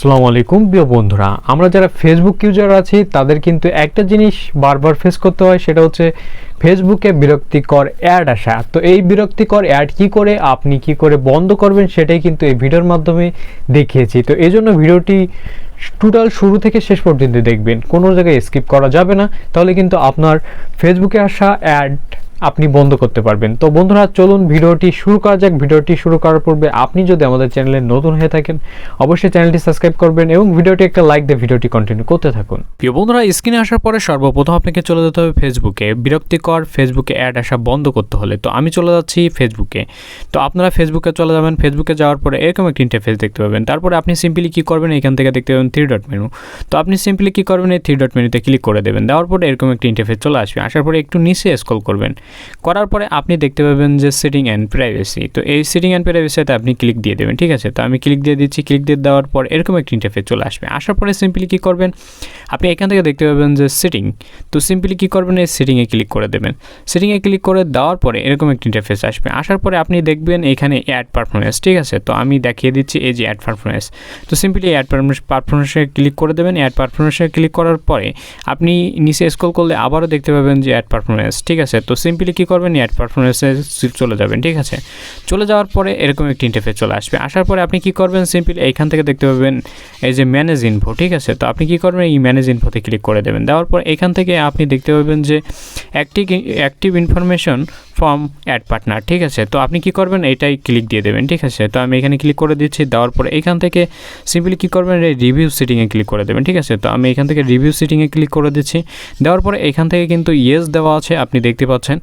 আসসালামু আলাইকুম, প্রিয় বন্ধুরা। আমরা যারা ফেসবুক ইউজার আছি, তাদের কিন্তু একটা জিনিস বারবার ফেস করতে হয়, সেটা হচ্ছে ফেসবুকে বিরক্তিকর অ্যাড আসা। তো এই বিরক্তিকর অ্যাড কি করে, আপনি কি করে বন্ধ করবেন, সেটাই কিন্তু এই ভিডিওর মাধ্যমে দেখিয়েছি। তো এই জন্য ভিডিওটি টোটাল শুরু থেকে শেষ পর্যন্ত দেখবেন। কোনো জায়গায় স্কিপ করা যাবে না। তাহলে কিন্তু আপনার ফেসবুকে আসা অ্যাড আপনি বন্ধ করতে পারবেন। তো বন্ধুরা, চলুন ভিডিওটি শুরু করা যাক। ভিডিওটি শুরু করার পূর্বে আপনি যদি আমাদের চ্যানেলে নতুন হয়ে থাকেন, অবশ্যই চ্যানেলটি সাবস্ক্রাইব করবেন এবং ভিডিওটি একটা লাইক দিয়ে ভিডিওটি কন্টিনিউ করতে থাকুন। প্রিয় বন্ধুরা, স্ক্রিনে আসার পরে সর্বপ্রথম আপনাকে চলে যেতে হবে ফেসবুকে বিরক্তিকর ফেসবুকে অ্যাড আসা বন্ধ করতে হলে। তো আমি চলে যাচ্ছি ফেসবুকে তো আপনারা ফেসবুকে চলে যাবেন। ফেসবুকে যাওয়ার পরে এরকম একটি ইন্টারফেস দেখতে পাবেন। তারপরে আপনি সিম্পলি কী করবেন, এখান থেকে দেখতে পাবেন থ্রি ডট মেনু তো আপনি সিম্পলি কী করবেন, এই থ্রি ডট মেনুতে ক্লিক করে দেবেন। দেওয়ার পরে এরকম একটি ইন্টারফেস চলে আসবে। আসার পরে একটু নিচে স্ক্রল করবেন। করার পরে আপনি দেখতে পাবেন যে সেটিং অ্যান্ড প্রাইভেসি তো এই সেটিং অ্যান্ড প্রাইভেসিতে আপনি ক্লিক দিয়ে দেবেন, ঠিক আছে? তো আমি ক্লিক দিয়ে দিচ্ছি ক্লিক দিয়ে দেওয়ার পর এরকম একটি ইন্টারফেস চলে আসবে। আসার পরে সিম্পলি কী করবেন? আপনি এখান থেকে দেখতে পাবেন যে সেটিং তো সিম্পলি কী করবেন? এই সেটিংয়ে ক্লিক করে দেবেন। সেটিংয়ে ক্লিক করে দেওয়ার পরে এরকম একটি ইন্টারফেস আসবে। আসার পরে আপনি দেখবেন এখানে অ্যাড পারফরমেন্স ঠিক আছে? তো আমি দেখিয়ে দিচ্ছি এই যে অ্যাড পারফরমেন্স তো সিম্পলি অ্যাড পারফরমেন্সে ক্লিক করে দেবেন। অ্যাড পারফরমেন্সে ক্লিক করার পরে আপনি নিচে স্ক্রল করলে আবারও দেখতে পাবেন যে অ্যাড পারফরমেন্স ঠিক আছে? তো সিম্পলি কী করবেন? অ্যাড পারফরমেন্সে চলে যাবেন, ঠিক আছে? চলে যাওয়ার পরে এরকম একটি ইন্টারফেস চলে আসবে। আসার পরে আপনি কি করবেন? সিম্পলি এইখান থেকে দেখতে পাবেন এই যে ম্যানেজ ইনফো ঠিক আছে? তো আপনি কি করবেন? এই ম্যানেজ ইনফোতে ক্লিক করে দেবেন। দেওয়ার পর এখান থেকে আপনি দেখতে পাবেন যে active active information from ad partner ঠিক আছে? তো আপনি কি করবেন? এটাই ক্লিক দিয়ে দেবেন, ঠিক আছে? তো আমি এখানে ক্লিক করে দিচ্ছি। দেওয়ার পরে এখান থেকে সিম্পলি কী করবেন? এই রিভিউ সিটিংয়ে ক্লিক করে দেবেন, ঠিক আছে? তো আমি এখান থেকে রিভিউ সিটিংয়ে ক্লিক করে দিচ্ছি। দেওয়ার পরে এখান থেকে কিন্তু ইয়েস দেওয়া আছে, আপনি দেখতে পাচ্ছেন।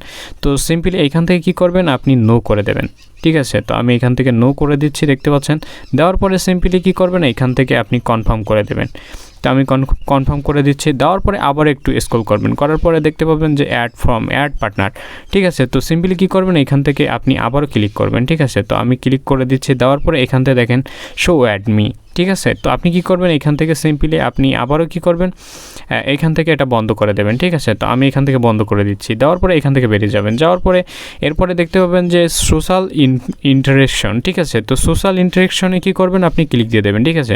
তো সিম্পলি এখান থেকে কি করবেন? আপনি নো করে দেবেন। ঠিক আছে? তো আমি এখান থেকে নো করে দিচ্ছি, দেখতে পাচ্ছেন? দেওয়ার পরে সিম্পলি কী করবেন? এখান থেকে আপনি কনফার্ম করে দেবেন। তো আমি কনফার্ম করে দিচ্ছি। দেওয়ার পরে আবার একটু স্ক্রল করবেন। করার পরে দেখতে পাবেন যে অ্যাড ফ্রম অ্যাড পার্টনার ঠিক আছে? তো সিম্পলি কী করবেন? এখান থেকে আপনি আবারও ক্লিক করবেন। ঠিক আছে? তো আমি ক্লিক করে দিচ্ছি। দেওয়ার পরে এখান থেকে দেখেন শো অ্যাড মি ঠিক আছে? তো আপনি কি করবেন? এখান থেকে সিম্পলি আপনি আবারও কি করবেন? এখান থেকে এটা বন্ধ করে দেবেন, ঠিক আছে? তো আমি এখান থেকে বন্ধ করে দিচ্ছি। দেওয়ার পরে এখান থেকে বেরিয়ে যাবেন। যাওয়ার পরে এরপরে দেখতে পাবেন যে সোশ্যাল ইন্টারেকশন ঠিক আছে? তো সোশ্যাল ইন্টারেকশনে কী করবেন? আপনি ক্লিক দিয়ে দেবেন, ঠিক আছে?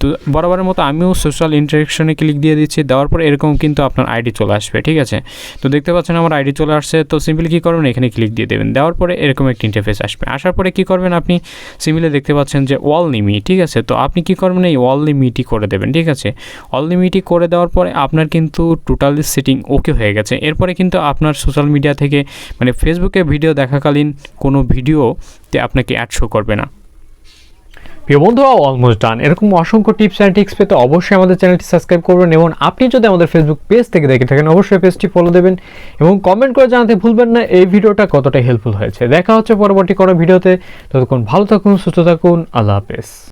তো বরাবরের মতো আমিও সোশ্যাল ইন্টারেকশনে ক্লিক দিয়ে দিচ্ছি। দেওয়ার পরে এরকম কিন্তু আপনার আইডি চলে আসবে, ঠিক আছে? তো দেখতে পাচ্ছেন আমার আইডি চলে আসছে। তো সিম্পলি কী করবেন? এখানে ক্লিক দিয়ে দেবেন। দেওয়ার পরে এরকম একটি ইন্টারফেস আসবে। আসার পরে কী করবেন আপনি? সিম্পলি দেখতে পাচ্ছেন যে ওয়াল নিমি ঠিক আছে? তো আপনি কী করবেন? এই অল লিমিটই করে দেবেন, ঠিক আছে? অল লিমিটই করে দেওয়ার পরে আপনার কিন্তু টোটালি সেটিং ওকে হয়ে গেছে। এরপরে কিন্তু আপনার সোশ্যাল মিডিয়া থেকে মানে ফেসবুকে ভিডিও দেখাকালীন কোনো ভিডিওতে আপনাকে অ্যাড শো করবে না। প্রিয় বন্ধুরা অলমোস্ট ডান এরকম অসংখ্য টিপস অ্যান্ড টিক্স পেতে অবশ্যই আমাদের চ্যানেলটি সাবস্ক্রাইব করবেন এবং আপনি যদি আমাদের ফেসবুক পেজ থেকে দেখে থাকেন, অবশ্যই পেজটি ফলো দেবেন এবং কমেন্ট করে জানাতে ভুলবেন না, এই ভিডিওটা কতটা হেল্পফুল হয়েছে। দেখা হচ্ছে পরবর্তী কোনো ভিডিওতে ততক্ষণ ভালো থাকুন, সুস্থ থাকুন, আল্লাহ হাফেজ।